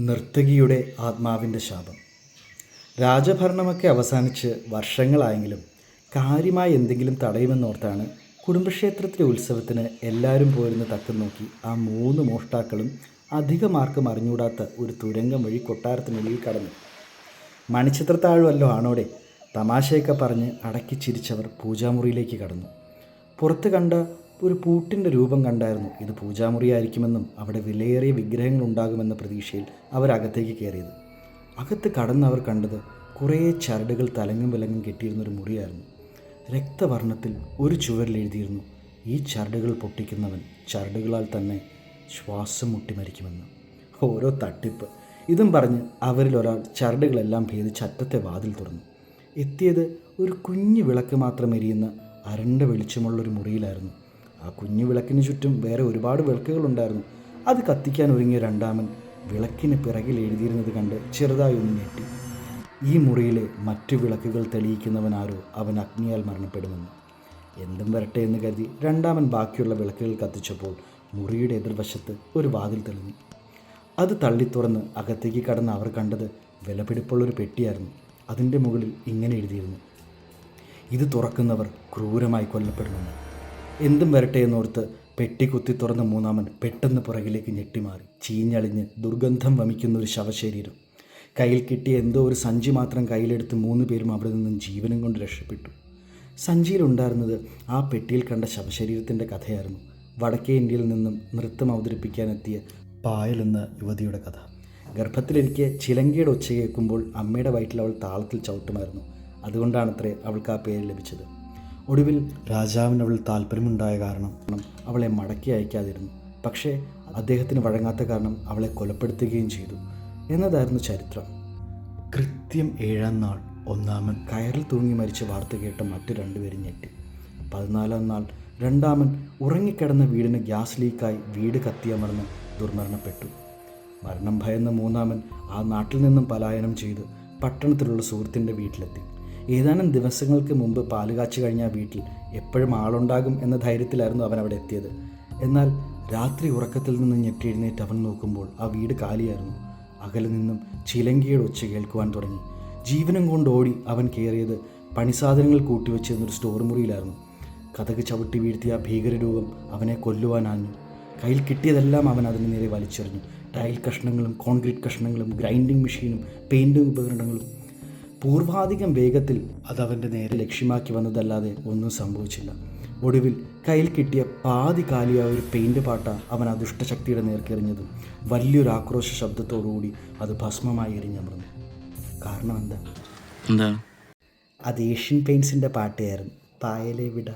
നർത്തകിയുടെ ആത്മാവിന്റെ ശാപം. രാജഭരണമൊക്കെ അവസാനിച്ച് വർഷങ്ങളായെങ്കിലും കാര്യമായി എന്തെങ്കിലും തടയുമെന്നോർത്താണ് കുടുംബക്ഷേത്രത്തിലെ ഉത്സവത്തിന് എല്ലാവരും പോരുന്ന തക്കം നോക്കി ആ മൂന്ന് മോഷ്ടാക്കളും അധികമാർക്കും അറിഞ്ഞൂടാത്ത ഒരു തുരങ്കം വഴി കൊട്ടാരത്തിനുള്ളിൽ കടന്നു. മണിച്ചിത്രത്താഴുമല്ലോ ആണോടെ തമാശയൊക്കെ പറഞ്ഞ് അടക്കി ചിരിച്ചവർ പൂജാമുറിയിലേക്ക് കടന്നു. പുറത്ത് കണ്ട ഒരു പൂട്ടിന്റെ രൂപം കണ്ടായിരുന്നു. ഇത് പൂജാമുറിയായിരിക്കുമെന്നും അവിടെ വിലയേറിയ വിഗ്രഹങ്ങൾ ഉണ്ടാകുമെന്ന പ്രതീക്ഷയിൽ അവരകത്തേക്ക് കയറിയത്. അകത്ത് കടന്നവർ കണ്ടത് കുറേ ചരടുകൾ തലങ്ങും വിലങ്ങും കെട്ടിയിരുന്നൊരു മുറിയായിരുന്നു. രക്തവർണത്തിൽ ഒരു ചുവരിൽ എഴുതിയിരുന്നു ഈ ചരടുകൾ പൊട്ടിക്കുന്നവൻ ചരടുകളാൽ തന്നെ ശ്വാസം മുട്ടി മരിക്കുമെന്ന്. ഓരോ തട്ടിപ്പ്. ഇതും പറഞ്ഞ് അവരിൽ ഒരാൾ ചരടുകളെല്ലാം ഭേദിച്ച് അറ്റത്തെ വാതിൽ തുറന്നു. എത്തിയത് ഒരു കുഞ്ഞു വിളക്ക് മാത്രം എരിയുന്ന അരണ്ട വെളിച്ചമുള്ളൊരു മുറിയിലായിരുന്നു. ആ കുഞ്ഞു വിളക്കിന് ചുറ്റും വേറെ ഒരുപാട് വിളക്കുകളുണ്ടായിരുന്നു. അത് കത്തിക്കാൻ ഒരുങ്ങിയ രണ്ടാമൻ വിളക്കിന് പിറകിൽ എഴുതിയിരുന്നത് കണ്ട് ചെറുതായി ഒന്ന് ഞെട്ടി. ഈ മുറിയിലെ മറ്റു വിളക്കുകൾ തെളിയിക്കുന്നവനാരോ അവൻ അഗ്നിയാൽ മരണപ്പെടുമെന്ന്. എന്തും വരട്ടെ എന്ന് കരുതി രണ്ടാമൻ ബാക്കിയുള്ള വിളക്കുകൾ കത്തിച്ചപ്പോൾ മുറിയുടെ എതിർവശത്ത് ഒരു വാതിൽ തെളിഞ്ഞു. അത് തള്ളി തുറന്ന് അകത്തേക്ക് കടന്ന് അവർ കണ്ടത് വിലപിടിപ്പുള്ളൊരു പെട്ടിയായിരുന്നു. അതിന്റെ മുകളിൽ ഇങ്ങനെ എഴുതിയിരുന്നു. ഇത് തുറക്കുന്നവർ ക്രൂരമായി കൊല്ലപ്പെടുമെന്ന് എന്തും വരട്ടെ എന്നോർത്ത് പെട്ടി കുത്തി തുറന്ന മൂന്നാമൻ പെട്ടെന്ന് പുറകിലേക്ക് ഞെട്ടിമാറി. ചീഞ്ഞളിഞ്ഞ് ദുർഗന്ധം വമിക്കുന്ന ഒരു ശവശരീരം. കയ്യിൽ കിട്ടിയ എന്തോ ഒരു സഞ്ചി മാത്രം കയ്യിലെടുത്ത് മൂന്ന് പേരും അവിടെ നിന്നും ജീവനും കൊണ്ട് രക്ഷപ്പെട്ടു. സഞ്ചിയിലുണ്ടായിരുന്നത് ആ പെട്ടിയിൽ കണ്ട ശവശരീരത്തിന്റെ കഥയായിരുന്നു. വടക്കേ ഇന്ത്യയിൽ നിന്നും നൃത്തം അവതരിപ്പിക്കാനെത്തിയ പായൽ എന്ന യുവതിയുടെ കഥ. ഗർഭത്തിലിരിക്കെ ചിലങ്കയുടെ ഒച്ച കേൾക്കുമ്പോൾ അമ്മയുടെ വയറ്റിൽ അവൾ താളത്തിൽ ചവിട്ടുമായിരുന്നു. അതുകൊണ്ടാണത്രേ അവൾക്ക് ആ പേര് ലഭിച്ചത്. ഒടുവിൽ രാജാവിന് അവൾ താല്പര്യമുണ്ടായ കാരണം അവളെ മടക്കി അയക്കാതിരുന്നു. പക്ഷേ അദ്ദേഹത്തിന് വഴങ്ങാത്ത കാരണം അവളെ കൊലപ്പെടുത്തുകയും ചെയ്തു എന്നതായിരുന്നു ചരിത്രം. കൃത്യം ഏഴാം നാൾ ഒന്നാമൻ കയറിൽ തൂങ്ങി മരിച്ച വാർത്ത കേട്ട മറ്റു രണ്ടുപേരും ഞെട്ടി. പതിനാലാം നാൾ രണ്ടാമൻ ഉറങ്ങിക്കിടന്ന വീടിന് ഗ്യാസ് ലീക്കായി വീട് കത്തിയമർന്ന് ദുർമരണപ്പെട്ടു. മരണം ഭയന്ന മൂന്നാമൻ ആ നാട്ടിൽ നിന്നും പലായനം ചെയ്ത് പട്ടണത്തിലുള്ള സുഹൃത്തിന്റെ വീട്ടിലെത്തി. ഏതാനും ദിവസങ്ങൾക്ക് മുമ്പ് പാൽ കാച്ചു കഴിഞ്ഞ വീട്ടിൽ എപ്പോഴും ആളുണ്ടാകും എന്ന ധൈര്യത്തിലായിരുന്നു അവൻ അവിടെ എത്തിയത്. എന്നാൽ രാത്രി ഉറക്കത്തിൽ നിന്ന് ഞെട്ടിയെഴുന്നേറ്റ് അവൻ നോക്കുമ്പോൾ ആ വീട് കാലിയായിരുന്നു. അകലെ നിന്നും ചിലങ്കിയുടെ ഒച്ച കേൾക്കുവാൻ തുടങ്ങി. ജീവനം കൊണ്ട് ഓടി അവൻ കയറിയത് പണിസാധനങ്ങൾ കൂട്ടിവെച്ചിരുന്നൊരു സ്റ്റോർ മുറിയിലായിരുന്നു. കഥക് ചവിട്ടി വീഴ്ത്തിയ ഭീകരരൂപം അവനെ കൊല്ലുവാനാഞ്ഞു കയ്യിൽ കിട്ടിയതെല്ലാം അവൻ അതിന് നേരെ വലിച്ചെറിഞ്ഞു. ടൈൽ കഷ്ണങ്ങളും കോൺക്രീറ്റ് കഷ്ണങ്ങളും ഗ്രൈൻഡിങ് മെഷീനും പെയിന്റിംഗ് ഉപകരണങ്ങളും പൂർവാധികം വേഗത്തിൽ അത് അവന്റെ നേരെ ലക്ഷ്യമാക്കി വന്നതല്ലാതെ ഒന്നും സംഭവിച്ചില്ല. ഒടുവിൽ കയ്യിൽ കിട്ടിയ പാതി കാലിയായ ഒരു പെയിന്റ് പാട്ട അവൻ ആ ദുഷ്ടശക്തിയുടെ നേർക്കെറിഞ്ഞതും വലിയൊരു ആക്രോശ ശബ്ദത്തോടുകൂടി അത് ഭസ്മമായി എറിഞ്ഞമർന്നു കാരണം എന്താ? എന്താ? അത് ഏഷ്യൻ പെയിൻസിന്റെ പാട്ടുകാരൻ പായലെ വിട.